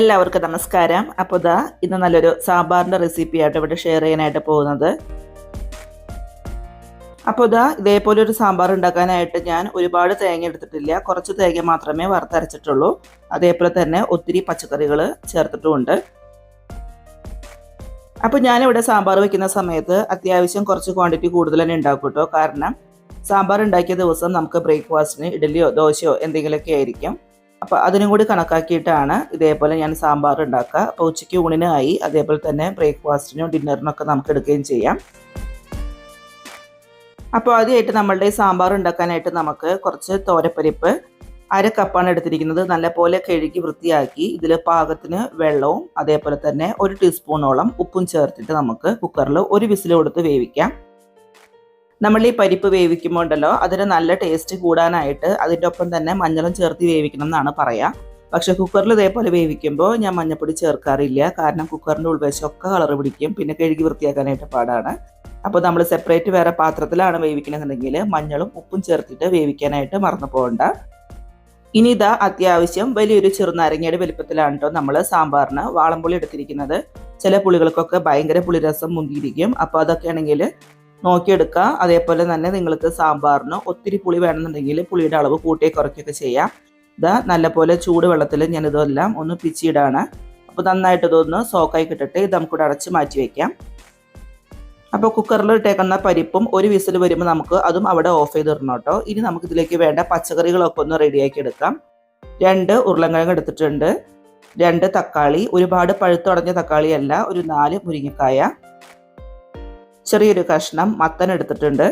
എല്ലാവർക്കും നമസ്കാരം. അപ്പോൾ ഇതാ ഇന്ന് നല്ലൊരു സാമ്പാറിന്റെ റെസിപ്പിയായിട്ട് ഇവിടെ ഷെയർ ചെയ്യാനായിട്ട് പോകുന്നത്. അപ്പോൾ ഇതാ ഇതേപോലെ ഒരു സാമ്പാർ ഉണ്ടാക്കാനായിട്ട് ഞാൻ ഒരുപാട് തേങ്ങ എടുത്തിട്ടില്ല. കുറച്ച് തേങ്ങ മാത്രമേ വറുത്തരച്ചിട്ടുള്ളൂ. അതേപോലെ തന്നെ ഒത്തിരി പച്ചക്കറികൾ ചേർത്തിട്ടുമുണ്ട്. അപ്പോൾ ഞാനിവിടെ സാമ്പാർ വയ്ക്കുന്ന സമയത്ത് അത്യാവശ്യം കുറച്ച് ക്വാണ്ടിറ്റി കൂടുതൽ തന്നെ ഉണ്ടാക്കും കേട്ടോ. കാരണം സാമ്പാർ ഉണ്ടാക്കിയ ദിവസം നമുക്ക് ബ്രേക്ക്ഫാസ്റ്റിന് ഇഡലിയോ ദോശയോ എന്തെങ്കിലുമൊക്കെ ആയിരിക്കും. അപ്പോൾ അതിനും കൂടി കണക്കാക്കിയിട്ടാണ് ഇതേപോലെ ഞാൻ സാമ്പാർ ഉണ്ടാക്കുക. അപ്പോൾ ഉച്ചയ്ക്ക് ഊണിനായി അതേപോലെ തന്നെ ബ്രേക്ക്ഫാസ്റ്റിനും ഡിന്നറിനൊക്കെ നമുക്ക് എടുക്കുകയും ചെയ്യാം. അപ്പോൾ ആദ്യമായിട്ട് നമ്മളുടെ സാമ്പാർ ഉണ്ടാക്കാനായിട്ട് നമുക്ക് കുറച്ച് തോരപ്പരിപ്പ് അര കപ്പാണ് എടുത്തിരിക്കുന്നത്. നല്ലപോലെ കഴുകി വൃത്തിയാക്കി ഇതിൽ പാകത്തിന് വെള്ളവും അതേപോലെ തന്നെ ഒരു ടീസ്പൂണോളം ഉപ്പും ചേർത്തിട്ട് നമുക്ക് കുക്കറിൽ ഒരു വിസിൽ കൊടുത്ത് വേവിക്കാം. നമ്മൾ ഈ പരിപ്പ് വേവിക്കുമ്പോൾ ഉണ്ടല്ലോ അതിന് നല്ല ടേസ്റ്റ് കൂടാനായിട്ട് അതിന്റെ ഒപ്പം തന്നെ മഞ്ഞളും ചേർത്ത് വേവിക്കണം എന്നാണ് പറയുക പക്ഷേ കുക്കറിൽ ഇതേപോലെ വേവിക്കുമ്പോൾ ഞാൻ മഞ്ഞപ്പൊടി ചേർക്കാറില്ല. കാരണം കുക്കറിന്റെ ഉൾവശമൊക്കെ കളർ പിടിക്കും. പിന്നെ കഴുകി വൃത്തിയാക്കാനായിട്ട് പാടാണ്. അപ്പോൾ നമ്മൾ സെപ്പറേറ്റ് വേറെ പാത്രത്തിലാണ് വേവിക്കണമെന്നുണ്ടെങ്കിൽ മഞ്ഞളും ഉപ്പും ചേർത്തിട്ട് വേവിക്കാനായിട്ട് മറന്നു പോകണ്ട ഇനി ഇതാ അത്യാവശ്യം വലിയൊരു ചെറുനാരങ്ങയുടെ വലിപ്പത്തിലാണ് കേട്ടോ നമ്മൾ സാമ്പാറിന് വാളംപുളി എടുത്തിരിക്കുന്നത്. ചില പുളികൾക്കൊക്കെ ഭയങ്കര പുളിരസം മുന്തിയിരിക്കും. അപ്പോൾ അതൊക്കെ ആണെങ്കിൽ നോക്കിയെടുക്കുക. അതേപോലെ തന്നെ നിങ്ങൾക്ക് സാമ്പാറിന് ഒത്തിരി പുളി വേണമെന്നുണ്ടെങ്കിൽ പുളിയുടെ അളവ് കൂട്ടിയെ കുറയ്ക്കുകയൊക്കെ ചെയ്യാം. ഇതാ നല്ലപോലെ ചൂട് വെള്ളത്തിൽ ഞാൻ ഇതെല്ലാം ഒന്ന് പിച്ചിയിടാണ്. അപ്പോൾ നന്നായിട്ട് ഇതൊന്ന് സോക്കായി കിട്ടിട്ട്. ഇത് നമുക്കിവിടെ അടച്ച് മാറ്റി വയ്ക്കാം അപ്പോൾ കുക്കറിൽ ഇട്ടേക്കുന്ന പരിപ്പും ഒരു വിസിൽ വരുമ്പോൾ നമുക്ക് അതും അവിടെ ഓഫ് ചെയ്തിടണം കേട്ടോ. ഇനി നമുക്ക് ഇതിലേക്ക് വേണ്ട പച്ചക്കറികളൊക്കെ ഒന്ന് റെഡിയാക്കി എടുക്കാം. രണ്ട് ഉരുളങ്കിഴങ്ങ് എടുത്തിട്ടുണ്ട്. രണ്ട് തക്കാളി. ഒരുപാട് പഴുത്തുടഞ്ഞ തക്കാളിയല്ല. ഒരു നാല് മുരിങ്ങക്കായ. ചെറിയൊരു കഷ്ണം മത്തൻ എടുത്തിട്ടുണ്ട്.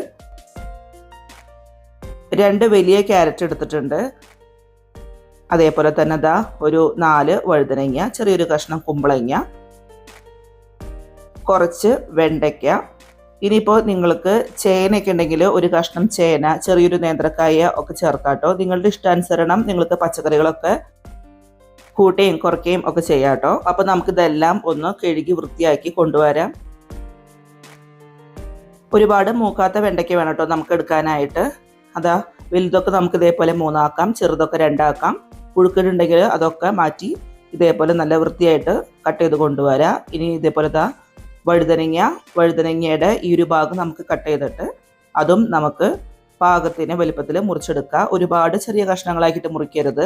രണ്ട് വലിയ ക്യാരറ്റ് എടുത്തിട്ടുണ്ട്. അതേപോലെ തന്നെ ദാ ഒരു നാല് വഴുതനങ്ങ ചെറിയൊരു കഷ്ണം കുമ്പളങ്ങ കുറച്ച് വെണ്ടയ്ക്ക. ഇനിയിപ്പോൾ നിങ്ങൾക്ക് ചേനയൊക്കെ ഉണ്ടെങ്കിൽ ഒരു കഷ്ണം ചേന ചെറിയൊരു നേന്ത്രക്കായ ഒക്കെ ചേർക്കാട്ടോ. നിങ്ങളുടെ ഇഷ്ടാനുസരണം നിങ്ങൾക്ക് പച്ചക്കറികളൊക്കെ കൂട്ടുകയും കുറയ്ക്കുകയും ഒക്കെ ചെയ്യാം കേട്ടോ. അപ്പോൾ നമുക്കിതെല്ലാം ഒന്ന് കഴുകി വൃത്തിയാക്കി കൊണ്ടുവരാം. ഒരുപാട് മൂക്കാത്ത വെണ്ടയ്ക്ക വേണം കേട്ടോ നമുക്ക് എടുക്കാനായിട്ട്. അതാ വലുതൊക്കെ നമുക്ക് ഇതേപോലെ മൂന്നാക്കാം ചെറുതൊക്കെ രണ്ടാക്കാം. പുഴുക്കിടുണ്ടെങ്കിൽ അതൊക്കെ മാറ്റി ഇതേപോലെ നല്ല വൃത്തിയായിട്ട് കട്ട് ചെയ്ത് കൊണ്ടുവരാം. ഇനി ഇതേപോലെ ദാ വഴുതനങ്ങ വഴുതനങ്ങയുടെ ഈ ഒരു ഭാഗം നമുക്ക് കട്ട് ചെയ്തിട്ട് അതും നമുക്ക് പാകത്തിന് വലിപ്പത്തിൽ മുറിച്ചെടുക്കുക ഒരുപാട് ചെറിയ കഷ്ണങ്ങളാക്കിയിട്ട് മുറിക്കരുത്.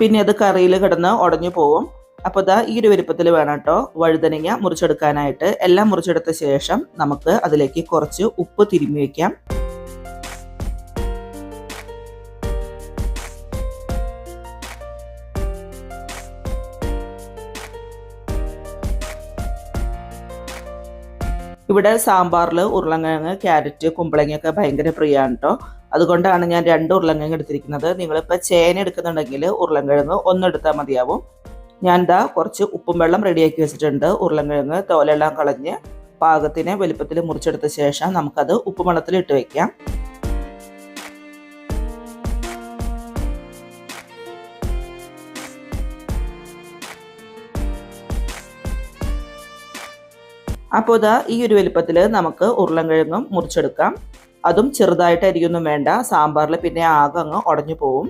പിന്നെ അത് കറിയിൽ കിടന്ന് ഉടഞ്ഞു പോവും. അപ്പോൾ ഇതാ ഈ ഒരു വലുപ്പത്തിൽ വേണം കേട്ടോ വഴുതനങ്ങ മുറിച്ചെടുക്കാനായിട്ട്. എല്ലാം മുറിച്ചെടുത്ത ശേഷം നമുക്ക് അതിലേക്ക് കുറച്ച് ഉപ്പ് തിരുമ്മി വയ്ക്കാം ഇവിടെ സാമ്പാറിൽ ഉരുളക്കിഴങ്ങ് ക്യാരറ്റ് കുമ്പളങ്ങയൊക്കെ ഭയങ്കര പ്രിയമാണ് കേട്ടോ അതുകൊണ്ടാണ് ഞാൻ രണ്ട് ഉരുളക്കിഴങ്ങ് എടുത്തിരിക്കുന്നത്. നിങ്ങളിപ്പോൾ ചേന എടുക്കുന്നുണ്ടെങ്കിൽ ഉരുളക്കിഴങ്ങ് ഒന്നെടുത്താൽ മതിയാവും. ഞാൻ ദാ കുറച്ച് ഉപ്പും വെള്ളം റെഡിയാക്കി വെച്ചിട്ടുണ്ട്. ഉരുളൻകിഴങ്ങ് തോലെല്ലാം കളഞ്ഞ് പാകത്തിന് വലുപ്പത്തിൽ മുറിച്ചെടുത്ത ശേഷം നമുക്കത് ഉപ്പും വെള്ളത്തിൽ ഇട്ട് വയ്ക്കാം അപ്പോൾ ഇതാ ഈ ഒരു വലുപ്പത്തിൽ നമുക്ക് ഉരുളൻകിഴങ്ങും മുറിച്ചെടുക്കാം. അതും ചെറുതായിട്ട് അരിയൊന്നും വേണ്ട. സാമ്പാറിൽ പിന്നെ ആകെ അങ്ങ് ഉടഞ്ഞു പോവും.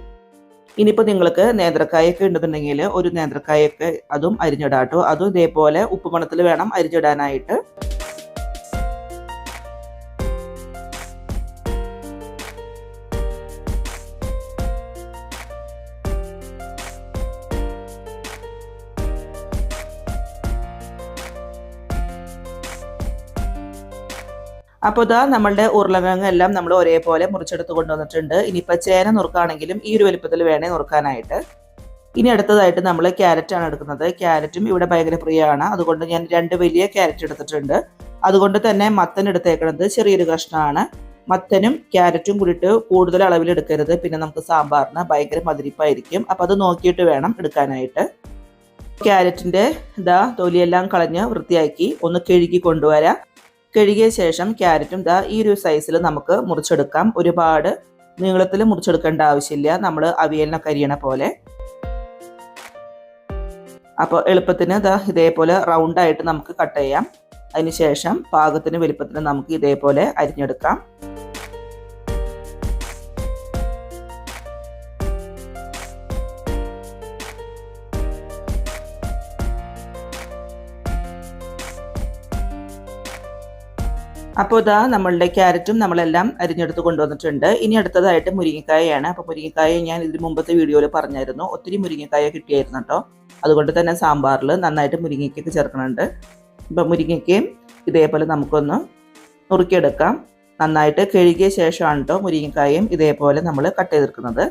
ഇനിയിപ്പോൾ നിങ്ങൾക്ക് നേന്ത്രക്കായൊക്കെ ഉണ്ടെന്നുണ്ടെങ്കിൽ ഒരു നേന്ത്രക്കായൊക്കെ അതും അരിഞ്ഞിടാട്ടോ. അതും ഇതേപോലെ ഉപ്പുമണത്തിൽ വേണം അരിഞ്ഞിടാനായിട്ട്. അപ്പോൾ ഇതാ നമ്മളുടെ ഉരുളക്കിഴങ്ങ് എല്ലാം നമ്മൾ ഒരേപോലെ മുറിച്ചെടുത്ത് കൊണ്ടുവന്നിട്ടുണ്ട്. ഇനിയിപ്പോൾ ചേന നുറുക്കാണെങ്കിലും ഈ ഒരു വലുപ്പത്തിൽ വേണേ നുറുക്കാനായിട്ട്. ഇനി അടുത്തതായിട്ട് നമ്മൾ ക്യാരറ്റാണ് എടുക്കുന്നത്. ക്യാരറ്റും ഇവിടെ ഭയങ്കര പ്രിയമാണ്. അതുകൊണ്ട് ഞാൻ രണ്ട് വലിയ ക്യാരറ്റ് എടുത്തിട്ടുണ്ട്. അതുകൊണ്ട് തന്നെ മത്തൻ എടുത്തേക്കുന്നത് ചെറിയൊരു കഷ്ണമാണ്. മത്തനും ക്യാരറ്റും കൂടിയിട്ട് കൂടുതൽ അളവിൽ എടുക്കരുത്. പിന്നെ നമുക്ക് സാമ്പാറിന് ഭയങ്കര മതിരിപ്പായിരിക്കും അപ്പോൾ അത് നോക്കിയിട്ട് വേണം എടുക്കാനായിട്ട്. ക്യാരറ്റിന്റെ ഇതാ തൊലിയെല്ലാം കളഞ്ഞ് വൃത്തിയാക്കി ഒന്ന് കഴുകി കൊണ്ടുവരാം. കഴുകിയ ശേഷം ക്യാരറ്റും ദാ ഈ ഒരു സൈസിൽ നമുക്ക് മുറിച്ചെടുക്കാം. ഒരുപാട് നീളത്തിൽ മുറിച്ചെടുക്കേണ്ട ആവശ്യമില്ല. നമ്മൾ അവിയലിനൊക്കെ അരിയണ പോലെ. അപ്പോൾ എളുപ്പത്തിന് ദാ ഇതേപോലെ റൗണ്ടായിട്ട് നമുക്ക് കട്ട് ചെയ്യാം. അതിനുശേഷം പാകത്തിന് വലുപ്പത്തിന് നമുക്ക് ഇതേപോലെ അരിഞ്ഞെടുക്കാം. അപ്പോൾ ഇതാ നമ്മളുടെ ക്യാരറ്റും നമ്മളെല്ലാം അരിഞ്ഞെടുത്ത് കൊണ്ടുവന്നിട്ടുണ്ട്. ഇനി അടുത്തതായിട്ട് മുരിങ്ങക്കായയാണ്. അപ്പോൾ മുരിങ്ങക്കായ ഞാൻ ഇതിന് മുമ്പത്തെ വീഡിയോയിൽ പറഞ്ഞായിരുന്നു. ഒത്തിരി മുരിങ്ങക്കായ കിട്ടിയായിരുന്നു കേട്ടോ. അതുകൊണ്ട് തന്നെ സാമ്പാറിൽ നന്നായിട്ട് മുരിങ്ങയ്ക്കൊക്കെ ചേർക്കുന്നുണ്ട് ഇപ്പം മുരിങ്ങയ്ക്കയും ഇതേപോലെ നമുക്കൊന്ന് നുറുക്കിയെടുക്കാം. നന്നായിട്ട് കഴുകിയ ശേഷമാണ് കേട്ടോ മുരിങ്ങക്കായും ഇതേപോലെ നമ്മൾ കട്ട് ചെയ്തെടുക്കുന്നത്.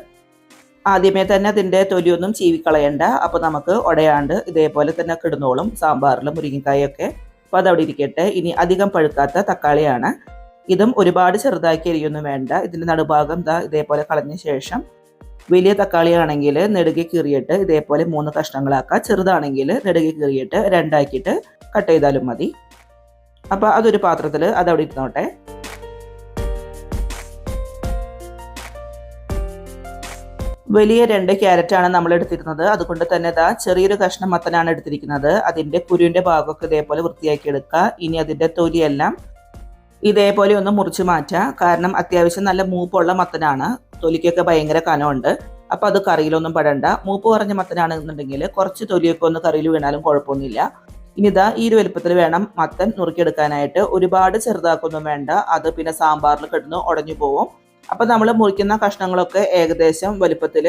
ആദ്യമേ തന്നെ അതിന്റെ തൊലിയൊന്നും ചീവിക്കളയണ്ട. അപ്പോൾ നമുക്ക് ഉടയാണ്ട് ഇതേപോലെ തന്നെ കിടന്നോളും സാമ്പാറിൽ മുരിങ്ങക്കായൊക്കെ. അപ്പോൾ അതവിടെ ഇരിക്കട്ടെ. ഇനി അധികം പഴുക്കാത്ത തക്കാളിയാണ്. ഇതും ഒരുപാട് ചെറുതാക്കി എരിയൊന്നും വേണ്ട. ഇതിന്റെ നടുഭാഗം ദാ ഇതേപോലെ കളഞ്ഞ ശേഷം വലിയ തക്കാളിയാണെങ്കിൽ നെടുകെ കീറിയിട്ട് ഇതേപോലെ മൂന്ന് കഷ്ണങ്ങളാക്കുക ചെറുതാണെങ്കിൽ നെടുകെ കീറിയിട്ട് രണ്ടാക്കിയിട്ട് കട്ട് ചെയ്താലും മതി. അപ്പോൾ അതൊരു പാത്രത്തിൽ അതവിടെ ഇരുന്നോട്ടെ. വലിയ രണ്ട് ക്യാരറ്റാണ് നമ്മൾ എടുത്തിരുന്നത്. അതുകൊണ്ട് തന്നെ ഇതാ ചെറിയൊരു കഷ്ണം മത്തനാണ് എടുത്തിരിക്കുന്നത്. അതിന്റെ കുരുവിന്റെ ഭാഗമൊക്കെ ഇതേപോലെ വൃത്തിയാക്കി എടുക്കുക. ഇനി അതിന്റെ തൊലിയെല്ലാം ഇതേപോലെ ഒന്ന് മുറിച്ച് മാറ്റുക. കാരണം അത്യാവശ്യം നല്ല മൂപ്പുള്ള മത്തനാണ്. തൊലിക്കൊക്കെ ഭയങ്കര കനമുണ്ട്. അപ്പോൾ അത് കറിയിലൊന്നും പെടണ്ട. മൂപ്പ് കുറഞ്ഞ മത്തനാണെന്നുണ്ടെങ്കിൽ കുറച്ച് തൊലിയൊക്കെ ഒന്ന് കറിയിൽ വീണാലും കുഴപ്പമൊന്നുമില്ല. ഇനി ഇതാ ഈ ഒരു വലുപ്പത്തിൽ വേണം മത്തൻ നുറുക്കിയെടുക്കാനായിട്ട്. ഒരുപാട് ചെറുതാക്കൊന്നും വേണ്ട. അത് പിന്നെ സാമ്പാറിൽ കിടന്ന് ഉടഞ്ഞു പോവും. അപ്പം നമ്മൾ മുറിക്കുന്ന കഷ്ണങ്ങളൊക്കെ ഏകദേശം വലിപ്പത്തിൽ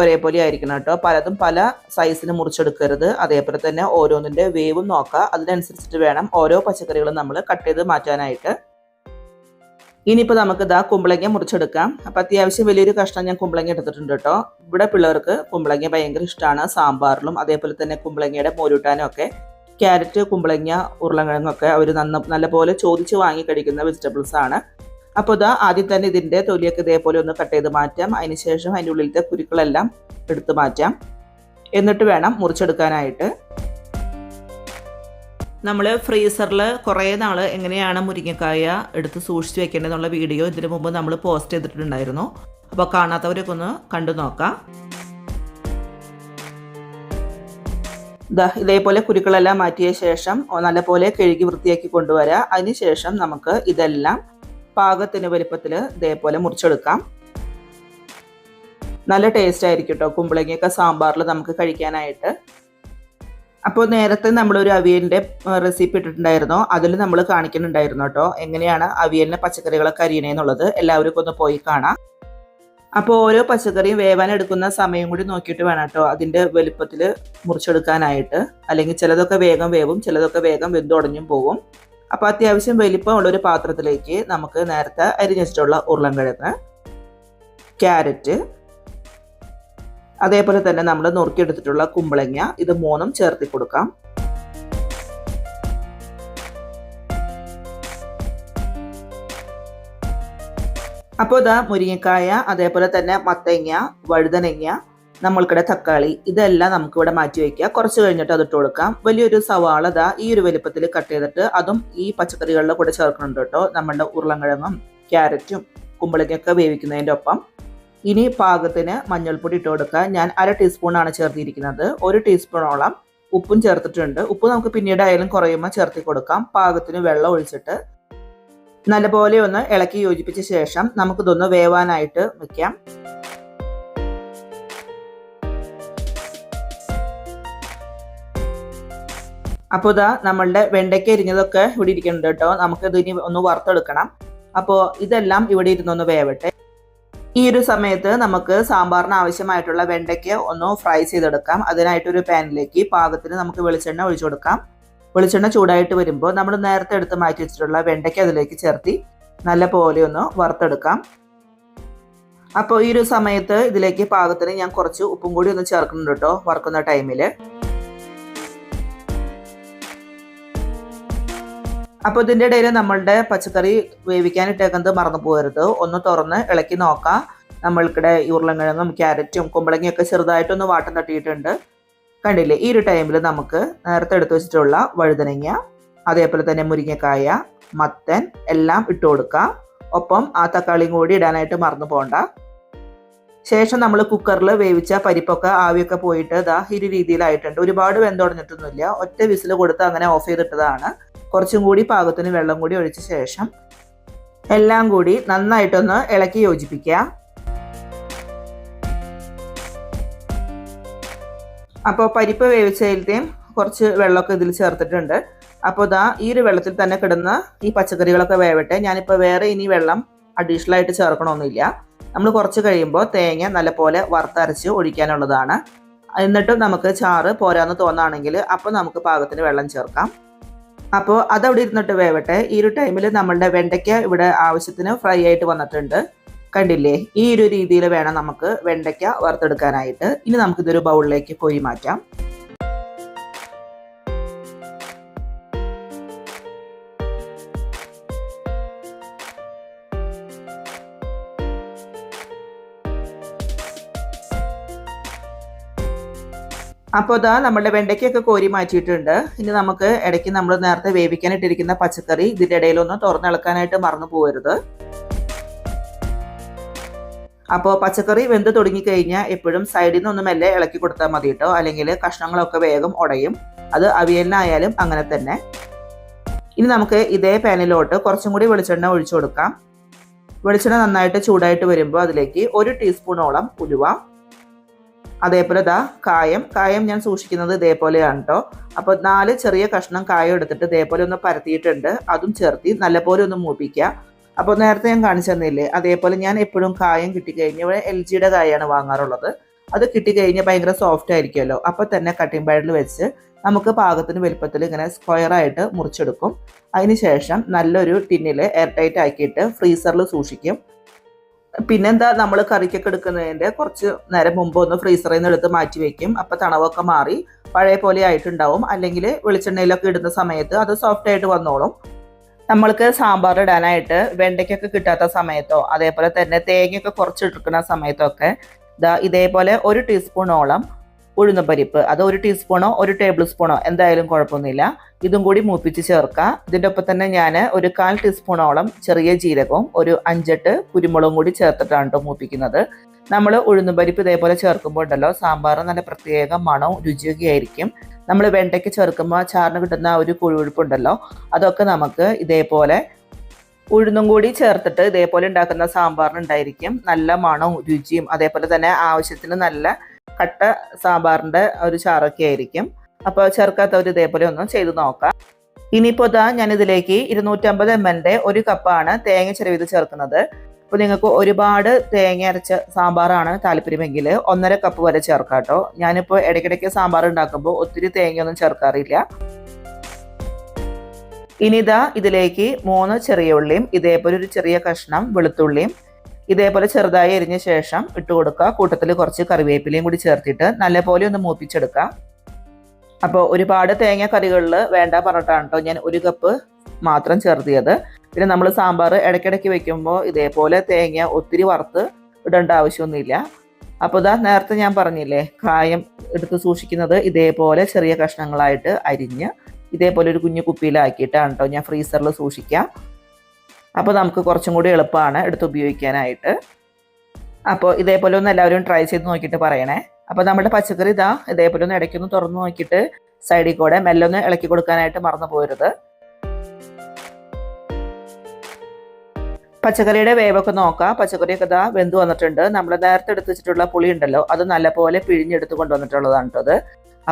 ഒരേപോലെ ആയിരിക്കണം കേട്ടോ. പലതും പല സൈസിന് മുറിച്ചെടുക്കരുത്. അതേപോലെ തന്നെ ഓരോന്നിന്റെ വേവും നോക്കുക. അതിനനുസരിച്ചിട്ട് വേണം ഓരോ പച്ചക്കറികളും നമ്മൾ കട്ട് ചെയ്ത് മാറ്റാനായിട്ട്. ഇനിയിപ്പോൾ നമുക്ക് ഇതാ കുമ്പളങ്ങ മുറിച്ചെടുക്കാം. അപ്പം അത്യാവശ്യം വലിയൊരു കഷ്ണം ഞാൻ കുമ്പളങ്ങ എടുത്തിട്ടുണ്ട് കേട്ടോ. ഇവിടെ പിള്ളേർക്ക് കുമ്പളങ്ങ ഭയങ്കര ഇഷ്ടമാണ് സാമ്പാറിലും അതേപോലെ തന്നെ കുമ്പളങ്ങയുടെ മോരൂട്ടാനും ഒക്കെ ക്യാരറ്റ് കുമ്പളങ്ങ ഉരുളക്കിഴങ്ങൊക്കെ അവർ നന്ന നല്ലപോലെ ചോദിച്ച് വാങ്ങി കഴിക്കുന്ന വെജിറ്റബിൾസ് ആണ്. അപ്പോൾ ഇതാ ആദ്യം തന്നെ ഇതിന്റെ തൊലിയൊക്കെ ഇതേപോലെ ഒന്ന് കട്ട് ചെയ്ത് മാറ്റാം. അതിനുശേഷം അതിന്റെ ഉള്ളിലത്തെ കുരുക്കളെല്ലാം എടുത്ത് മാറ്റാം. എന്നിട്ട് വേണം മുറിച്ചെടുക്കാനായിട്ട്. നമ്മൾ ഫ്രീസറിൽ കുറേ നാൾ എങ്ങനെയാണ് മുരിങ്ങക്കായ എടുത്ത് സൂക്ഷിച്ച് വെക്കേണ്ടതെന്നുള്ള വീഡിയോ ഇതിനു മുമ്പ് നമ്മൾ പോസ്റ്റ് ചെയ്തിട്ടുണ്ടായിരുന്നു. അപ്പോൾ കാണാത്തവരൊക്കെ ഒന്ന് കണ്ടു നോക്കാം. ഇതേപോലെ കുരുക്കളെല്ലാം മാറ്റിയ ശേഷം നല്ലപോലെ കഴുകി വൃത്തിയാക്കി കൊണ്ടുവരാം. അതിനുശേഷം നമുക്ക് ഇതെല്ലാം പാകത്തിന് വലുപ്പത്തിൽ ഇതേപോലെ മുറിച്ചെടുക്കാം. നല്ല ടേസ്റ്റ് ആയിരിക്കും കേട്ടോ കുമ്പളങ്ങയൊക്കെ സാമ്പാറിൽ നമുക്ക് കഴിക്കാനായിട്ട്. അപ്പോൾ നേരത്തെ നമ്മളൊരു അവിയലിന്റെ റെസിപ്പി ഇട്ടിട്ടുണ്ടായിരുന്നോ? അതിൽ നമ്മൾ കാണിക്കുന്നുണ്ടായിരുന്നു കേട്ടോ എങ്ങനെയാണ് അവിയലിന് പച്ചക്കറികളൊക്കെ അരിയണേന്നുള്ളത്? എല്ലാവർക്കും ഒന്ന് പോയി കാണാം. അപ്പോൾ ഓരോ പച്ചക്കറിയും വേവാൻ എടുക്കുന്ന സമയം കൂടി നോക്കിയിട്ട് വേണം കേട്ടോ അതിന്റെ വലുപ്പത്തിൽ മുറിച്ചെടുക്കാനായിട്ട്. അല്ലെങ്കിൽ ചിലതൊക്കെ വേഗം വേവും ചിലതൊക്കെ വേഗം വെന്തുടഞ്ഞും പോകും അപ്പോൾ അത്യാവശ്യം വലിപ്പമുള്ള ഒരു പാത്രത്തിലേക്ക് നമുക്ക് നേരത്തെ അരിഞ്ഞിട്ടുള്ള ഉരുളൻകിഴങ്ങ് ക്യാരറ്റ് അതേപോലെ തന്നെ നമ്മൾ നുറുക്കിയെടുത്തിട്ടുള്ള കുമ്പളങ്ങ ഇത് മൂന്നും ചേർത്തി കൊടുക്കാം. അപ്പോൾ ഇതാ മുരിങ്ങക്കായ അതേപോലെ തന്നെ മത്തങ്ങ വഴുതനങ്ങ നമ്മൾക്കിടെ തക്കാളി ഇതെല്ലാം നമുക്ക് ഇവിടെ മാറ്റി വയ്ക്കുക. കുറച്ച് കഴിഞ്ഞിട്ട് അതിട്ട് കൊടുക്കാം. വലിയൊരു സവാള ദാ ഈ ഒരു വലുപ്പത്തിൽ കട്ട് ചെയ്തിട്ട് അതും ഈ പച്ചക്കറികളുടെ കൂടെ ചേർക്കുന്നുണ്ട് കേട്ടോ. നമ്മളുടെ ഉരുളൻകിഴങ്ങും ക്യാരറ്റും കുമ്പളങ്ങയൊക്കെ വേവിക്കുന്നതിന്റെ ഒപ്പം. ഇനി പാകത്തിന് മഞ്ഞൾപ്പൊടി ഇട്ട് കൊടുക്കുക. ഞാൻ അര ടീസ്പൂണാണ് ചേർത്തിരിക്കുന്നത്. ഒരു ടീസ്പൂണോളം ഉപ്പും ചേർത്തിട്ടുണ്ട്. ഉപ്പ് നമുക്ക് പിന്നീട് ആയാലും കുറയുമ്പോൾ ചേർത്തി കൊടുക്കാം. പാകത്തിന് വെള്ളം ഒഴിച്ചിട്ട് നല്ലപോലെ ഒന്ന് ഇളക്കി യോജിപ്പിച്ച ശേഷം നമുക്കിതൊന്ന് വേവാനായിട്ട് വെക്കാം അപ്പോൾ ഇതാ നമ്മളുടെ വെണ്ടയ്ക്ക എരിഞ്ഞതൊക്കെ ഇവിടെ ഇരിക്കുന്നുണ്ട് കേട്ടോ. നമുക്കിത് ഇനി ഒന്ന് വറുത്തെടുക്കണം. അപ്പോൾ ഇതെല്ലാം ഇവിടെ ഇരുന്നൊന്ന് വേവട്ടെ. ഈ ഒരു സമയത്ത് നമുക്ക് സാമ്പാറിന് ആവശ്യമായിട്ടുള്ള വെണ്ടയ്ക്ക് ഒന്ന് ഫ്രൈ ചെയ്തെടുക്കാം. അതിനായിട്ടൊരു പാനിലേക്ക് പാകത്തിന് നമുക്ക് വെളിച്ചെണ്ണ ഒഴിച്ചു കൊടുക്കാം. വെളിച്ചെണ്ണ ചൂടായിട്ട് വരുമ്പോൾ നമ്മൾ നേരത്തെ എടുത്ത് മാറ്റി വെച്ചിട്ടുള്ള വെണ്ടയ്ക്ക് അതിലേക്ക് ചേർത്തി നല്ല പോലെ ഒന്ന് വറുത്തെടുക്കാം. അപ്പോൾ ഈ ഒരു സമയത്ത് ഇതിലേക്ക് പാകത്തിന് ഞാൻ കുറച്ച് ഉപ്പും കൂടി ഒന്ന് ചേർക്കുന്നുണ്ട് കേട്ടോ വറുക്കുന്ന ടൈമിൽ അപ്പോൾ ഇതിന്റെ ഇടയിൽ നമ്മളുടെ പച്ചക്കറി വേവിക്കാനിട്ടേക്കുന്നത് മറന്നു പോകരുത്. ഒന്ന് തുറന്ന് ഇളക്കി നോക്കാം. നമ്മൾക്കിടെ ഉരുളക്കിഴങ്ങും ക്യാരറ്റും കുമ്പളങ്ങയൊക്കെ ചെറുതായിട്ടൊന്ന് വാട്ടം തട്ടിയിട്ടുണ്ട്. കണ്ടില്ലേ ഈ ഒരു ടൈമിൽ നമുക്ക് നേരത്തെ എടുത്തു വെച്ചിട്ടുള്ള വഴുതനങ്ങ അതേപോലെ തന്നെ മുരിങ്ങക്കായ മത്തൻ എല്ലാം ഇട്ട് കൊടുക്കാം. ഒപ്പം ആ തക്കാളിയും കൂടി ഇടാനായിട്ട് മറന്നു പോകണ്ട ശേഷം നമ്മൾ കുക്കറിൽ വേവിച്ച പരിപ്പൊക്കെ ആവിയൊക്കെ പോയിട്ട് ഒരു രീതിയിലായിട്ടുണ്ട്. ഒരുപാട് വെന്തുടഞ്ഞിട്ടൊന്നുമില്ല. ഒറ്റ വിസിൽ കൊടുത്ത് അങ്ങനെ ഓഫ് ചെയ്തിട്ടതാണ്. കുറച്ചും കൂടി പാകത്തിന് വെള്ളം കൂടി ഒഴിച്ച ശേഷം എല്ലാം കൂടി നന്നായിട്ടൊന്ന് ഇളക്കി യോജിപ്പിക്കുക. അപ്പോൾ പരിപ്പ് വേവിച്ചതിലത്തെയും കുറച്ച് വെള്ളമൊക്കെ ഇതിൽ ചേർത്തിട്ടുണ്ട്. അപ്പോൾ ഇതാ ഈ ഒരു വെള്ളത്തിൽ തന്നെ കിടന്ന ഈ പച്ചക്കറികളൊക്കെ വേവട്ടെ. ഞാനിപ്പോൾ വേറെ ഇനി വെള്ളം അഡീഷണൽ ആയിട്ട് ചേർക്കണമൊന്നുമില്ല. നമ്മൾ കുറച്ച് കഴിയുമ്പോൾ തേങ്ങ നല്ലപോലെ വറുത്തരച്ച് ഒഴിക്കാനുള്ളതാണ്. എന്നിട്ടും നമുക്ക് ചാറ് പോരാന്ന് തോന്നുകയാണെങ്കിൽ അപ്പോൾ നമുക്ക് പാകത്തിന് വെള്ളം ചേർക്കാം. അപ്പോൾ അതവിടെ ഇരുന്നിട്ട് വേവട്ടെ. ഈ ഒരു ടൈമിൽ നമ്മളുടെ വെണ്ടയ്ക്ക ഇവിടെ ആവശ്യത്തിന് ഫ്രൈ ആയിട്ട് വന്നിട്ടുണ്ട്. കണ്ടില്ലേ? ഈ ഒരു രീതിയിൽ വേണം നമുക്ക് വെണ്ടയ്ക്ക വറുത്തെടുക്കാനായിട്ട്. ഇനി നമുക്കിതൊരു ബൗളിലേക്ക് പോയി മാറ്റാം. അപ്പോൾ ഇതാ നമ്മുടെ വെണ്ടയ്ക്കൊക്കെ കോരി മാറ്റിയിട്ടുണ്ട്. ഇനി നമുക്ക് ഇടയ്ക്ക് നമ്മൾ നേരത്തെ വേവിക്കാനിട്ടിരിക്കുന്ന പച്ചക്കറി ഇതിന്റെ ഇടയിലൊന്ന് തുറന്നിളക്കാനായിട്ട് മറന്നു പോകരുത് അപ്പോൾ പച്ചക്കറി വെന്ത് തുടങ്ങിക്കഴിഞ്ഞാൽ എപ്പോഴും സൈഡിൽ നിന്ന് മെല്ലെ ഇളക്കി കൊടുത്താൽ മതി കേട്ടോ അല്ലെങ്കിൽ കഷ്ണങ്ങളൊക്കെ വേഗം ഉടയും. അത് അവിയലിനായാലും അങ്ങനെ തന്നെ. ഇനി നമുക്ക് ഇതേ പാനിലോട്ട് കുറച്ചും കൂടി വെളിച്ചെണ്ണ ഒഴിച്ചു കൊടുക്കാം. വെളിച്ചെണ്ണ നന്നായിട്ട് ചൂടായിട്ട് വരുമ്പോൾ അതിലേക്ക് ഒരു ടീസ്പൂണോളം ഉലുവ അതേപോലെ ദാ കായം. കായം ഞാൻ സൂക്ഷിക്കുന്നത് ഇതേപോലെയാണ് കേട്ടോ അപ്പോൾ നാല് ചെറിയ കഷ്ണം കായം എടുത്തിട്ട് ഇതേപോലെ ഒന്ന് പരത്തിയിട്ടുണ്ട്. അതും ചേർത്തി നല്ലപോലെ ഒന്ന് മൂപ്പിക്കുക അപ്പോൾ നേരത്തെ ഞാൻ കാണിച്ചു തന്നില്ലേ? അതേപോലെ ഞാൻ എപ്പോഴും കായം കിട്ടിക്കഴിഞ്ഞാൽ എൽ ജിയുടെ കായാണ് വാങ്ങാറുള്ളത്. അത് കിട്ടിക്കഴിഞ്ഞാൽ ഭയങ്കര സോഫ്റ്റ് ആയിരിക്കുമല്ലോ. അപ്പോൾ തന്നെ കട്ടിംഗ് പാഡിൽ വെച്ച് നമുക്ക് പാകത്തിന് വലുപ്പത്തിൽ ഇങ്ങനെ സ്ക്വയർ ആയിട്ട് മുറിച്ചെടുക്കും. അതിനുശേഷം നല്ലൊരു ടിന്നിൽ എയർ ടൈറ്റ് ആക്കിയിട്ട് ഫ്രീസറിൽ സൂക്ഷിക്കും. പിന്നെന്താ നമ്മൾ കറിക്കൊക്കെ എടുക്കുന്നതിന്റെ കുറച്ച് നേരം മുമ്പ് ഒന്ന് ഫ്രീസറിൽ നിന്ന് എടുത്ത് മാറ്റി വെക്കും. അപ്പോൾ തണവൊക്കെ മാറി പഴയ പോലെ ആയിട്ടുണ്ടാവും. അല്ലെങ്കിൽ വെളിച്ചെണ്ണയിലൊക്കെ ഇടുന്ന സമയത്ത് അത് സോഫ്റ്റ് ആയിട്ട് വന്നോളും. നമ്മൾക്ക് സാമ്പാർ ഇടാനായിട്ട് വെണ്ടയ്ക്കൊക്കെ കിട്ടാത്ത സമയത്തോ അതേപോലെ തന്നെ തേങ്ങയൊക്കെ കുറച്ച് കുറച്ചെടുക്കുന്ന സമയത്തൊക്കെ ഇതാ ഇതേപോലെ ഒരു ടീസ്പൂണോളം ഉഴുന്നുപരിപ്പ് അത് ഒരു ടീസ്പൂണോ ഒരു ടേബിൾ സ്പൂണോ എന്തായാലും കുഴപ്പമൊന്നുമില്ല. ഇതും കൂടി മൂപ്പിച്ച് ചേർക്കുക. ഇതിന്റെ ഒപ്പം തന്നെ ഞാൻ ഒരു കാൽ ടീസ്പൂണോളം ചെറിയ ജീരകവും ഒരു അഞ്ചെട്ട് കുരുമുളകും കൂടി ചേർത്തിട്ടാണ് കേട്ടോ മൂപ്പിക്കുന്നത്. നമ്മൾ ഉഴുന്ന പരിപ്പ് ഇതേപോലെ ചേർക്കുമ്പോൾ ഉണ്ടല്ലോ സാമ്പാർ നല്ല പ്രത്യേക മണവും രുചിയൊക്കെ ആയിരിക്കും. നമ്മൾ വെണ്ടയ്ക്ക് ചേർക്കുമ്പോൾ ചാറിന് കിട്ടുന്ന ഒരു കുഴുകുഴുപ്പുണ്ടല്ലോ അതൊക്കെ നമുക്ക് ഇതേപോലെ ഉഴുന്നും കൂടി ചേർത്തിട്ട് ഇതേപോലെ ഉണ്ടാക്കുന്ന സാമ്പാറിനുണ്ടായിരിക്കും നല്ല മണവും രുചിയും അതേപോലെ തന്നെ ആവശ്യത്തിന് നല്ല കട്ട സാമ്പാറിന്റെ ഒരു ചാറൊക്കെ ആയിരിക്കും. അപ്പോൾ ചേർക്കാത്ത ഒരു ഇതേപോലെ ഒന്ന് ചെയ്ത് നോക്കാം. ഇനിയിപ്പോൾ ഇതാ ഞാനിതിലേക്ക് ഇരുന്നൂറ്റമ്പത് എം എല്ലിന്റെ ഒരു കപ്പാണ് തേങ്ങ ചെരുവിത് ചേർക്കുന്നത്. അപ്പോൾ നിങ്ങൾക്ക് ഒരുപാട് തേങ്ങ അരച്ച സാമ്പാറാണ് താല്പര്യമെങ്കിൽ ഒന്നര കപ്പ് വരെ ചേർക്കാം കേട്ടോ. ഞാനിപ്പോൾ ഇടയ്ക്കിടയ്ക്ക് സാമ്പാർ ഉണ്ടാക്കുമ്പോൾ ഒത്തിരി തേങ്ങയൊന്നും ചേർക്കാറില്ല. ഇനിതാ ഇതിലേക്ക് മൂന്ന് ചെറിയ ഉള്ളിയും ഇതേപോലെ ഒരു ചെറിയ കഷ്ണം വെളുത്തുള്ളിയും ഇതേപോലെ ചെറുതായി എരിഞ്ഞ ശേഷം ഇട്ട് കൊടുക്കുക. കൂട്ടത്തിൽ കുറച്ച് കറിവേപ്പിലയും കൂടി ചേർത്തിട്ട് നല്ലപോലെ ഒന്ന് മൂപ്പിച്ചെടുക്കുക. അപ്പോൾ ഒരുപാട് തേങ്ങ കറികളിൽ വേണ്ട പറഞ്ഞിട്ടാണ് കേട്ടോ ഞാൻ ഒരു കപ്പ് മാത്രം ചേർത്തിയത്. പിന്നെ നമ്മൾ സാമ്പാർ ഇടയ്ക്കിടയ്ക്ക് വെക്കുമ്പോൾ ഇതേപോലെ തേങ്ങ ഒത്തിരി വറുത്ത് ഇടേണ്ട ആവശ്യമൊന്നുമില്ല. അപ്പോൾ ഇതാ നേരത്തെ ഞാൻ പറഞ്ഞില്ലേ കായം എടുത്ത് സൂക്ഷിക്കുന്നത് ഇതേപോലെ ചെറിയ കഷ്ണങ്ങളായിട്ട് അരിഞ്ഞ് ഇതേപോലെ ഒരു കുഞ്ഞു കുപ്പിയിലാക്കിയിട്ടാണ് കേട്ടോ ഞാൻ ഫ്രീസറിൽ സൂക്ഷിക്കാം അപ്പോൾ നമുക്ക് കുറച്ചും കൂടി എളുപ്പമാണ് എടുത്ത് ഉപയോഗിക്കാനായിട്ട്. അപ്പോൾ ഇതേപോലെ ഒന്ന് എല്ലാവരും ട്രൈ ചെയ്ത് നോക്കിയിട്ട് പറയണേ. അപ്പോൾ നമ്മുടെ പച്ചക്കറി ഇതാ ഇതേപോലെ ഒന്ന് ഇടയ്ക്ക് ഒന്ന് തുറന്ന് നോക്കിയിട്ട് സൈഡിൽ കൂടെ മെല്ലൊന്ന് ഇളക്കി കൊടുക്കാനായിട്ട് മറന്നു പോരുത്. പച്ചക്കറിയുടെ വേവൊക്കെ നോക്കാം. പച്ചക്കറിയൊക്കെ ഇതാ വെന്ത് വന്നിട്ടുണ്ട്. നമ്മൾ നേരത്തെ എടുത്ത് വെച്ചിട്ടുള്ള പുളി ഉണ്ടല്ലോ അത് നല്ലപോലെ പിഴിഞ്ഞെടുത്ത് കൊണ്ടുവന്നിട്ടുള്ളതാണ് അത്.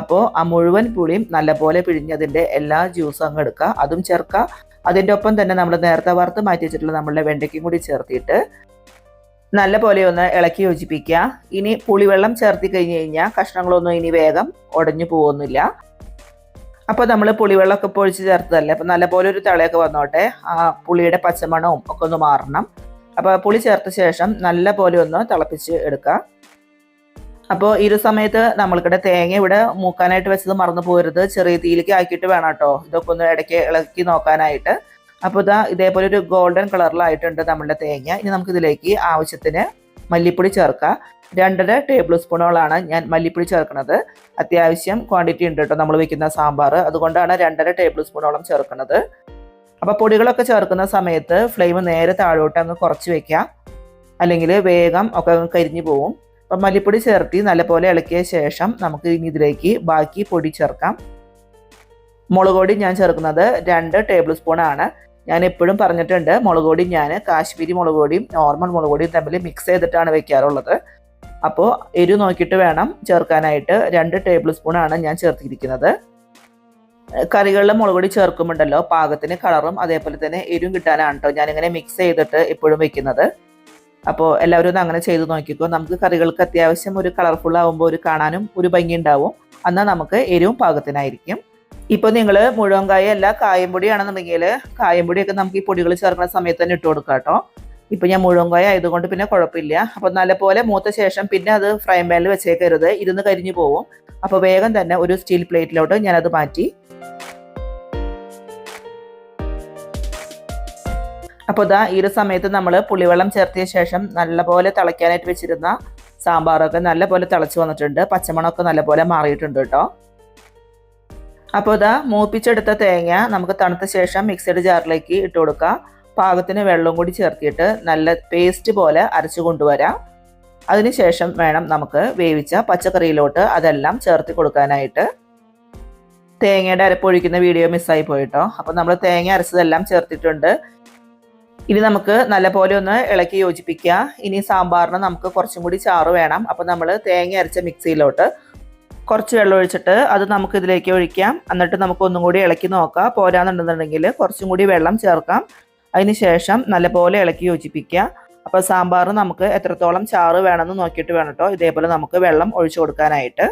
അപ്പോൾ ആ മുഴുവൻ പുളിയും നല്ലപോലെ പിഴിഞ്ഞതിന്റെ എല്ലാ ജ്യൂസും അങ്ങ് എടുക്കുക. അതും ചേർക്കുക. അതിന്റെ ഒപ്പം തന്നെ നമ്മൾ നേരത്തെ വറുത്ത് മാറ്റി വെച്ചിട്ടുള്ള നമ്മളുടെ വെണ്ടയ്ക്കും കൂടി ചേർത്തിട്ട് നല്ല പോലെ ഒന്ന് ഇളക്കി യോജിപ്പിക്കുക. ഇനി പുളിവെള്ളം ചേർത്തി കഴിഞ്ഞ് കഴിഞ്ഞാൽ കഷ്ണങ്ങളൊന്നും ഇനി വേഗം ഉടഞ്ഞു പോകുന്നില്ല അപ്പോൾ നമ്മൾ പുളിവെള്ളമൊക്കെ പൊഴിച്ച് ചേർത്തതല്ലേ? അപ്പോൾ നല്ലപോലെ ഒരു തിളയൊക്കെ വന്നോട്ടെ. ആ പുളിയുടെ പച്ചമണവും ഒക്കെ ഒന്ന് മാറണം. അപ്പോൾ പുളി ചേർത്ത ശേഷം നല്ല പോലെ ഒന്ന് തിളപ്പിച്ച് എടുക്കുക. അപ്പോൾ ഈ ഒരു സമയത്ത് നമ്മൾക്കിടെ തേങ്ങ ഇവിടെ മൂക്കാനായിട്ട് വെച്ചത് മറന്നു പോരുത് ചെറിയ തീയിലേക്ക് ആക്കിയിട്ട് വേണം കേട്ടോ. ഇതൊക്കെ ഒന്ന് ഇടയ്ക്ക് ഇളക്കി നോക്കാനായിട്ട്. അപ്പോൾ ഇതാ ഇതേപോലെ ഒരു ഗോൾഡൻ കളറിലായിട്ടുണ്ട് നമ്മളുടെ തേങ്ങ. ഇനി നമുക്ക് ഇതിലേക്ക് ആവശ്യത്തിന് മല്ലിപ്പൊടി ചേർക്കാം. രണ്ടര ടേബിൾ സ്പൂണോളാണ് ഞാൻ മല്ലിപ്പൊടി ചേർക്കുന്നത്. അത്യാവശ്യം ക്വാണ്ടിറ്റി ഉണ്ട് കേട്ടോ നമ്മൾ വെക്കുന്ന സാമ്പാർ അതുകൊണ്ടാണ് രണ്ടര ടേബിൾ സ്പൂണോളം ചേർക്കുന്നത്. അപ്പോൾ പൊടികളൊക്കെ ചേർക്കുന്ന സമയത്ത് ഫ്ലെയിം നേരെ താഴോട്ട് അങ്ങ് കുറച്ച് വെക്കാം. അല്ലെങ്കിൽ വേഗം ഒക്കെ കരിഞ്ഞു പോകും അപ്പം മല്ലിപ്പൊടി ചേർത്തി നല്ലപോലെ ഇളക്കിയ ശേഷം നമുക്ക് ഇനി ഇതിലേക്ക് ബാക്കി പൊടി ചേർക്കാം. മുളക് പൊടി ഞാൻ ചേർക്കുന്നത് രണ്ട് ടേബിൾ സ്പൂൺ ആണ്. ഞാൻ എപ്പോഴും പറഞ്ഞിട്ടുണ്ട് മുളക് പൊടി ഞാൻ കാശ്മീരി മുളക് പൊടിയും നോർമൽ മുളക് പൊടിയും തമ്മിൽ മിക്സ് ചെയ്തിട്ടാണ് വെക്കാറുള്ളത്. അപ്പോൾ എരിവ് നോക്കിയിട്ട് വേണം ചേർക്കാനായിട്ട്. രണ്ട് ടേബിൾ സ്പൂൺ ആണ് ഞാൻ ചേർത്തിരിക്കുന്നത്. കറികളിൽ മുളക് പൊടി ചേർക്കുമ്പോണ്ടല്ലോ പാകത്തിന് കളറും അതേപോലെ തന്നെ എരിവും കിട്ടാനാണ് കേട്ടോ ഞാനിങ്ങനെ മിക്സ് ചെയ്തിട്ട് എപ്പോഴും വെക്കുന്നത്. അപ്പോൾ എല്ലാവരും ഒന്ന് അങ്ങനെ ചെയ്ത് നോക്കിക്കോ. നമുക്ക് കറികൾക്ക് അത്യാവശ്യം ഒരു കളർഫുൾ ആകുമ്പോൾ ഒരു കാണാനും ഒരു ഭംഗി ഉണ്ടാവും എന്നാൽ നമുക്ക് എരിവും പാകത്തിനായിരിക്കും. ഇപ്പോൾ നിങ്ങൾ മുഴുവൻ കായ അല്ല കായം പൊടിയാണെന്നുണ്ടെങ്കിൽ കായം പൊടിയൊക്കെ നമുക്ക് ഈ പൊടികൾ ചേർക്കുന്ന സമയത്ത് തന്നെ ഇട്ട് കൊടുക്കാം കേട്ടോ. ഇപ്പം ഞാൻ മുഴുവൻ കായ ആയതുകൊണ്ട് പിന്നെ കുഴപ്പമില്ല. അപ്പോൾ നല്ലപോലെ മൂത്ത ശേഷം പിന്നെ അത് ഫ്രൈ പാനിൽ വെച്ചേക്കരുത്. ഇരുന്ന് കരിഞ്ഞു പോവും. അപ്പോൾ വേഗം തന്നെ ഒരു സ്റ്റീൽ പ്ലേറ്റിലോട്ട് ഞാനത് മാറ്റി. അപ്പോൾ ഇതാ ഈ ഒരു സമയത്ത് നമ്മൾ പുളിവെള്ളം ചേർത്തിയ ശേഷം നല്ലപോലെ തിളയ്ക്കാനായിട്ട് വെച്ചിരുന്ന സാമ്പാറൊക്കെ നല്ലപോലെ തിളച്ച് വന്നിട്ടുണ്ട്. പച്ചമണമൊക്കെ നല്ലപോലെ മാറിയിട്ടുണ്ട് കേട്ടോ. അപ്പോൾ ഇതാ മൂപ്പിച്ചെടുത്ത തേങ്ങ നമുക്ക് തണുത്ത ശേഷം മിക്സഡ് ജാറിലേക്ക് ഇട്ട് കൊടുക്കാം. പാകത്തിന് വെള്ളം കൂടി ചേർത്തിയിട്ട് നല്ല പേസ്റ്റ് പോലെ അരച്ചു കൊണ്ടുവരാം. അതിനുശേഷം വേണം നമുക്ക് വേവിച്ച പച്ചക്കറിയിലോട്ട് അതെല്ലാം ചേർത്ത് കൊടുക്കാനായിട്ട്. തേങ്ങയുടെ അരപ്പൊഴിക്കുന്ന വീഡിയോ മിസ്സായി പോയിട്ടോ അപ്പോൾ നമ്മൾ തേങ്ങ അരച്ചതെല്ലാം ചേർത്തിട്ടുണ്ട്. ഇനി നമുക്ക് നല്ലപോലെ ഒന്ന് ഇളക്കി യോജിപ്പിക്കുക. ഇനി സാമ്പാറിന് നമുക്ക് കുറച്ചും കൂടി ചാറ് വേണം. അപ്പോൾ നമ്മൾ തേങ്ങ അരച്ച മിക്സിയിലോട്ട് കുറച്ച് വെള്ളം ഒഴിച്ചിട്ട് അത് നമുക്ക് ഇതിലേക്ക് ഒഴിക്കാം. എന്നിട്ട് നമുക്ക് ഒന്നും കൂടി ഇളക്കി നോക്കാം. പോരാന്നുണ്ടെന്നുണ്ടെങ്കിൽ കുറച്ചും കൂടി വെള്ളം ചേർക്കാം. അതിന് ശേഷം നല്ലപോലെ ഇളക്കി യോജിപ്പിക്കുക. അപ്പോൾ സാമ്പാർ നമുക്ക് എത്രത്തോളം ചാറ് വേണമെന്ന് നോക്കിയിട്ട് വേണം കേട്ടോ. ഇതേപോലെ നമുക്ക് വെള്ളം ഒഴിച്ചു കൊടുക്കാനായിട്ട്.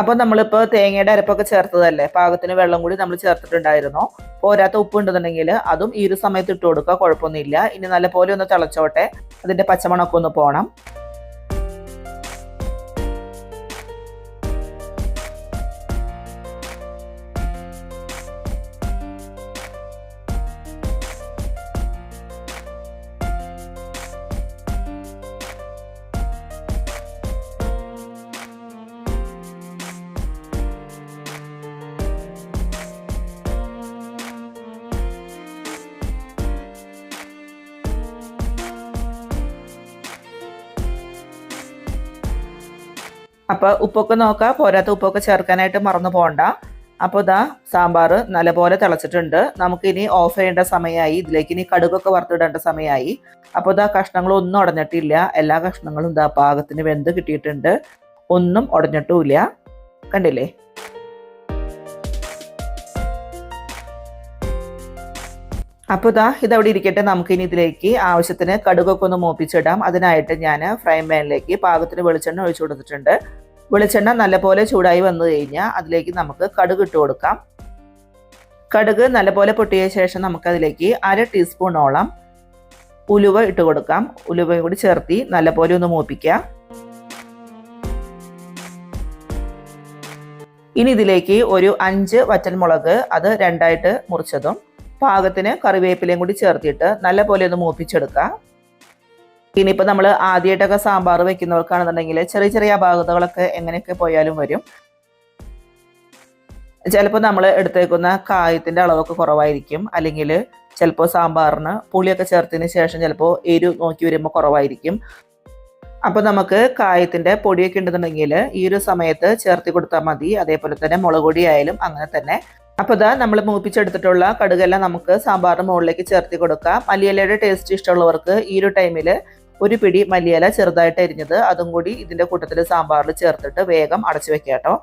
അപ്പോൾ നമ്മളിപ്പോൾ തേങ്ങയുടെ അരപ്പൊക്കെ ചേർത്തതല്ലേ? പാകത്തിന് വെള്ളം കൂടി നമ്മൾ ചേർത്തിട്ടുണ്ടായിരുന്നു. പോരാത്ത ഉപ്പ് ഉണ്ടെന്നുണ്ടെങ്കിൽ അതും ഈ ഒരു സമയത്ത് ഇട്ട് കൊടുക്കുക കുഴപ്പമൊന്നുമില്ല. ഇനി നല്ലപോലെ ഒന്ന് തിളച്ചോട്ടെ. അതിന്റെ പച്ചമണമൊക്കെ ഒന്ന് പോകണം അപ്പോൾ ഉപ്പൊക്കെ നോക്കാം പോരാത്ത ഉപ്പൊക്കെ ചേർക്കാനായിട്ട് മറന്നു പോകണ്ട അപ്പോൾ ഇതാ സാമ്പാർ നല്ലപോലെ തിളച്ചിട്ടുണ്ട്. നമുക്കിനി ഓഫ് ചെയ്യേണ്ട സമയമായി. ഇതിലേക്ക് ഇനി കടുകൊക്കെ വറുത്തിടേണ്ട സമയമായി. അപ്പോൾ ഇതാ കഷ്ണങ്ങളൊന്നും ഉടഞ്ഞിട്ടില്ല. എല്ലാ കഷ്ണങ്ങളും ഇതാ പാകത്തിന് വെന്ത് കിട്ടിയിട്ടുണ്ട്. ഒന്നും ഉടഞ്ഞിട്ടുമില്ല. കണ്ടില്ലേ? അപ്പോൾ ഇതാ ഇതവിടെ ഇരിക്കട്ടെ. നമുക്കിനി ഇതിലേക്ക് ആവശ്യത്തിന് കടുകൊക്കെ ഒന്ന് മോപ്പിച്ചിടാം. അതിനായിട്ട് ഞാൻ ഫ്രൈ പാനിലേക്ക് പാകത്തിന് വെളിച്ചെണ്ണ ഒഴിച്ചു കൊടുത്തിട്ടുണ്ട്. വെളിച്ചെണ്ണ നല്ലപോലെ ചൂടായി വന്നു കഴിഞ്ഞാൽ അതിലേക്ക് നമുക്ക് കടുക് ഇട്ട് കൊടുക്കാം. കടുക് നല്ലപോലെ പൊട്ടിയ ശേഷം നമുക്കതിലേക്ക് അര ടീസ്പൂണോളം ഉലുവ ഇട്ട് കൊടുക്കാം. ഉലുവയും കൂടി ചേർത്തി നല്ലപോലെ ഒന്ന് മൂപ്പിക്കാം ഇനി ഇതിലേക്ക് ഒരു അഞ്ച് വറ്റൽമുളക് അത് രണ്ടായിട്ട് മുറിച്ചതും പാകത്തിന് കറിവേപ്പിലയും കൂടി ചേർത്തിട്ട് നല്ലപോലെ ഒന്ന് മൂപ്പിച്ചെടുക്കാം. ഇനിയിപ്പോൾ നമ്മൾ ആദ്യമായിട്ടൊക്കെ സാമ്പാർ വെക്കുന്നവർക്കാണെന്നുണ്ടെങ്കിൽ ചെറിയ ചെറിയ അപാകതകളൊക്കെ എങ്ങനെയൊക്കെ പോയാലും വരും. ചിലപ്പോൾ നമ്മൾ എടുത്തേക്കുന്ന കായത്തിന്റെ അളവൊക്കെ കുറവായിരിക്കും. അല്ലെങ്കിൽ ചിലപ്പോൾ സാമ്പാറിന് പുളിയൊക്കെ ചേർത്തതിന് ശേഷം ചിലപ്പോൾ എരു നോക്കി വരുമ്പോൾ കുറവായിരിക്കും. അപ്പോൾ നമുക്ക് കായത്തിന്റെ പൊടിയൊക്കെ ഉണ്ടെന്നുണ്ടെങ്കിൽ ഈ ഒരു സമയത്ത് ചേർത്തി കൊടുത്താൽ മതി. അതേപോലെ തന്നെ മുളക് പൊടി ആയാലും അങ്ങനെ തന്നെ. അപ്പോൾ ഇതാ നമ്മൾ മൂപ്പിച്ചെടുത്തിട്ടുള്ള കടുകെല്ലാം നമുക്ക് സാമ്പാറിന് മുകളിലേക്ക് ചേർത്തി കൊടുക്കാം. മല്ലിയിലയുടെ ടേസ്റ്റ് ഇഷ്ടമുള്ളവർക്ക് ഈ ഒരു ടൈമിൽ ഒരു പിടി മല്ലിയില ചെറുതായിട്ട് അരിഞ്ഞത് അതും കൂടി ഇതിന്റെ കൂട്ടത്തിൽ സാമ്പാറിൽ ചേർത്തിട്ട് വേഗം അടച്ചു വെക്കാം കേട്ടോ.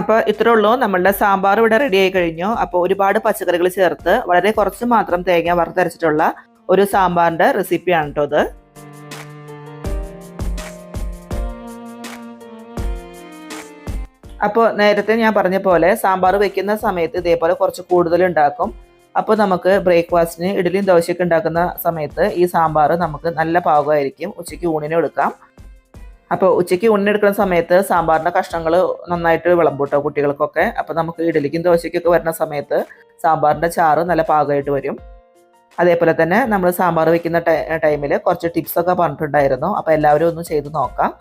അപ്പോൾ ഇത്രേ ഉള്ളൂ. നമ്മളുടെ സാമ്പാർ ഇവിടെ റെഡി ആയി കഴിഞ്ഞു. അപ്പോൾ ഒരുപാട് പച്ചക്കറികൾ ചേർത്ത് വളരെ കുറച്ച് മാത്രം തേങ്ങ വറുത്തരച്ചിട്ടുള്ള ഒരു സാമ്പാറിന്റെ റെസിപ്പിയാണ് കേട്ടോ ഇത്. അപ്പോൾ നേരത്തെ ഞാൻ പറഞ്ഞ പോലെ സാമ്പാർ വെക്കുന്ന സമയത്ത് ഇതേപോലെ കുറച്ച് കൂടുതൽ ഉണ്ടാക്കും. അപ്പോൾ നമുക്ക് ബ്രേക്ക്ഫാസ്റ്റിന് ഇഡലിയും ദോശയൊക്കെ ഉണ്ടാക്കുന്ന സമയത്ത് ഈ സാമ്പാർ നമുക്ക് നല്ല പാകമായിരിക്കും. ഉച്ചയ്ക്ക് ഊണിനും എടുക്കാം. അപ്പോൾ ഉച്ചയ്ക്ക് ഊണിനെടുക്കുന്ന സമയത്ത് സാമ്പാറിന്റെ കഷ്ണങ്ങൾ നന്നായിട്ട് വിളമ്പൂട്ടോ കുട്ടികൾക്കൊക്കെ. അപ്പോൾ നമുക്ക് ഇഡലിക്കും ദോശയ്ക്കൊക്കെ വരുന്ന സമയത്ത് സാമ്പാറിന്റെ ചാറ് നല്ല പാകമായിട്ട് വരും. അതേപോലെ തന്നെ നമ്മൾ സാമ്പാർ വെക്കുന്ന ടൈമിൽ കുറച്ച് ടിപ്സൊക്കെ പറഞ്ഞിട്ടുണ്ടായിരുന്നു. അപ്പോൾ എല്ലാവരും ഒന്ന് ചെയ്ത് നോക്കാം.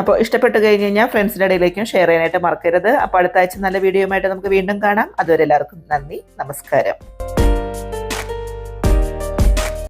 അപ്പോൾ ഇഷ്ടപ്പെട്ട് കഴിഞ്ഞ് കഴിഞ്ഞാൽ ഫ്രണ്ട്സിന്റെ ഇടയിലേക്കും ഷെയർ ചെയ്യാനായിട്ട് മറക്കരുത്. അപ്പോൾ അടുത്ത ആഴ്ച നല്ല വീഡിയോയുമായിട്ട് നമുക്ക് വീണ്ടും കാണാം. അതുവരെ എല്ലാവർക്കും നന്ദി. നമസ്കാരം.